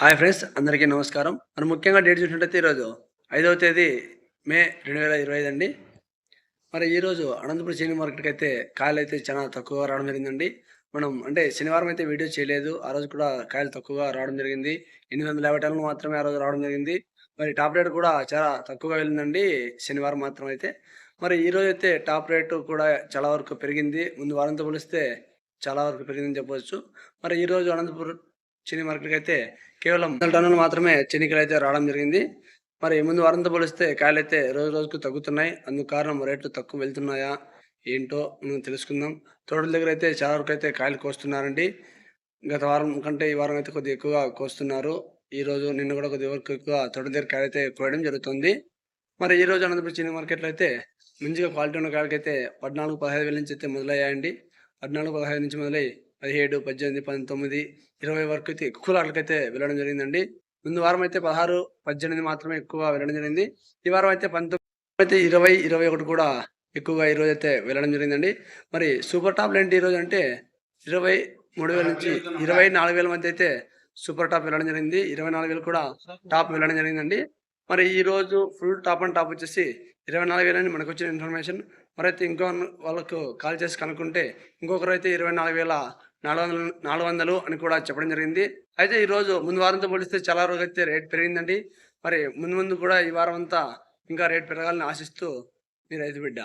Hi friends అందరికీ నమస్కారం. మనం ముఖ్యంగా డేట్ చూసినట్టయితే ఈరోజు ఐదవ తేదీ మే రెండు వేల ఇరవై ఐదు అండి మరి ఈరోజు అనంతపురం శని మార్కెట్కి అయితే కాయలు అయితే చాలా తక్కువగా రావడం జరిగిందండి. మనం అంటే శనివారం అయితే వీడియో చేయలేదు. ఆ రోజు కూడా కాయలు తక్కువగా రావడం జరిగింది. ఎనిమిది వందల యాభై టన్నులు మాత్రమే ఆ రోజు రావడం జరిగింది. మరి టాప్ రేట్ కూడా చాలా తక్కువగా వెళ్ళిందండి శనివారం మాత్రం అయితే. మరి ఈ అయితే టాప్ రేటు కూడా చాలా వరకు పెరిగింది. ముందు వారంతో పోలిస్తే చాలా వరకు పెరిగిందని చెప్పవచ్చు మరి ఈ రోజు అనంతపురం శని మార్కెట్కి అయితే కేవలం టన్నులు మాత్రమే చెనికలు అయితే రావడం జరిగింది. మరి ముందు వారంతో పోలిస్తే కాయలు అయితే రోజు రోజుకు తగ్గుతున్నాయి. అందుకు కారణం రేట్లు తక్కువ వెళ్తున్నాయా ఏంటో మనం తెలుసుకుందాం. తోటల దగ్గర అయితే చాలా వరకు అయితే కాయలు కోస్తున్నారండి. గత వారం కంటే ఈ వారం అయితే కొద్దిగా ఎక్కువగా కోస్తున్నారు. ఈ రోజు నిన్న కూడా కొద్ది వరకు ఎక్కువ తోటల దగ్గర కాయలు అయితే కోయడం జరుగుతుంది. మరి ఈ రోజు అనంతపురం చిన్న మార్కెట్లో అయితే మంచిగా క్వాలిటీ ఉన్న కాయలకైతే పద్నాలుగు పదహైదు వేల నుంచి అయితే మొదలయ్యాయండి. పద్నాలుగు పదహైదు నుంచి మొదలై పదిహేడు పద్దెనిమిది పంతొమ్మిది ఇరవై వరకు అయితే ఎక్కువ లాట్లకైతే వెళ్ళడం జరిగిందండి. ముందు వారం అయితే పదహారు పద్దెనిమిది మాత్రమే ఎక్కువ వెళ్ళడం జరిగింది. ఈ వారం అయితే పంతొమ్మిది అయితే ఇరవై ఇరవై ఒకటి కూడా ఎక్కువగా ఈ రోజు అయితే వెళ్ళడం జరిగిందండి. మరి సూపర్ టాప్లు ఏంటి ఈరోజు రోజు అంటే ఇరవై మూడు వేల నుంచి ఇరవై నాలుగు వేల మధ్య అయితే సూపర్ టాప్ వెళ్ళడం జరిగింది. ఇరవై నాలుగు వేలు కూడా టాప్ వెళ్ళడం జరిగిందండి. మరి ఈ రోజు ఫుల్ టాప్ అండ్ టాప్ వచ్చేసి ఇరవై నాలుగు వేలని మనకు వచ్చిన ఇన్ఫర్మేషన్. మరైతే ఇంకో వాళ్ళకు కాల్ చేసి కనుక్కుంటే ఇంకొకరు అయితే ఇరవై నాలుగు వేల నాలుగు వందలు నాలుగు వందలు అని కూడా చెప్పడం జరిగింది. అయితే ఈరోజు ముందు వారంతో పోలిస్తే చాలా రోజు రేట్ పెరిగిందండి. మరి ముందు ముందు కూడా ఈ వారం అంతా ఇంకా రేట్ పెరగాలని ఆశిస్తూ మీ రైతు బిడ్డ.